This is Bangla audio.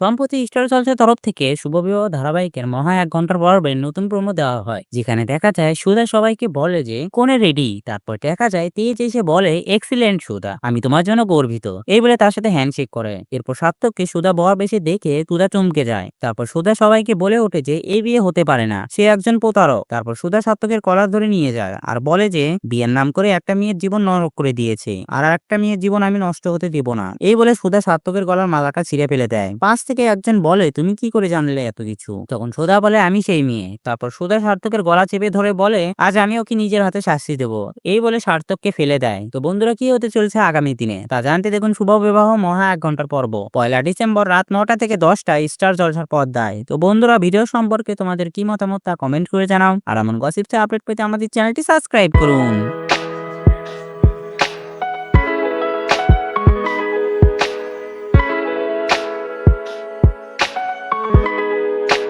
সম্প্রতি স্টার জলসার তরফ থেকে শুভবিবাহ ধারাবাহিকের মহা এক ঘণ্টার পর্বের নতুন প্রোমো দেওয়া হয়, যেখানে দেখা যায় সুধা সবাইকে বলে যে, কোনে রেডি? তারপর দেখা যায় তেজ এসে বলে, এক্সিলেন্ট সুধা, আমি তোমার জন্য গর্বিত। এই বলে তার সাথে হ্যান্ডশেক করে। এরপর সার্থককে সুধা বর বেশি দেখে সুধা চমকে যায়। তারপর সুধা সবাইকে বলে ওঠে যে এই বিয়ে হতে পারে না, সে একজন প্রতারক। তারপর সুধা সার্থকের কলার ধরে নিয়ে যায় আর বলে যে, বিয়ের নাম করে একটা মেয়ের জীবন নরক করে দিয়েছে, আর একটা মেয়ের জীবন আমি নষ্ট হতে দেব না। এই বলে সুধা সার্থকের গলার মালাটা ছিঁড়ে ফেলে দেয়। পাশ থেকে একজন বলে, তুমি কি করে জানলে এত কিছু? তখন সোদা বলে, আমি সেই মেয়ে। তারপর সোদা সার্থকের গলা চেপে ধরে বলে, আজ আমি ওকে নিজের হাতে শাস্তি দেবো। এই বলে সার্থককে ফেলে দেয়। তো বন্ধুরা, কি হতে চলছে আগামী দিনে? তা জানতে দেখুন শুভ বিবাহ মহা এক ঘণ্টার পর্ব। পয়লা ডিসেম্বর রাত নটা থেকে দশটা স্টার জলসার পর্দায়। তো বন্ধুরা, ভিডিও সম্পর্কে তোমাদের কি মতামত তা কমেন্ট করে জানাও। আর এমন গসিপসে আপডেট পেতে আমাদের চ্যানেলটি সাবস্ক্রাইব করুন।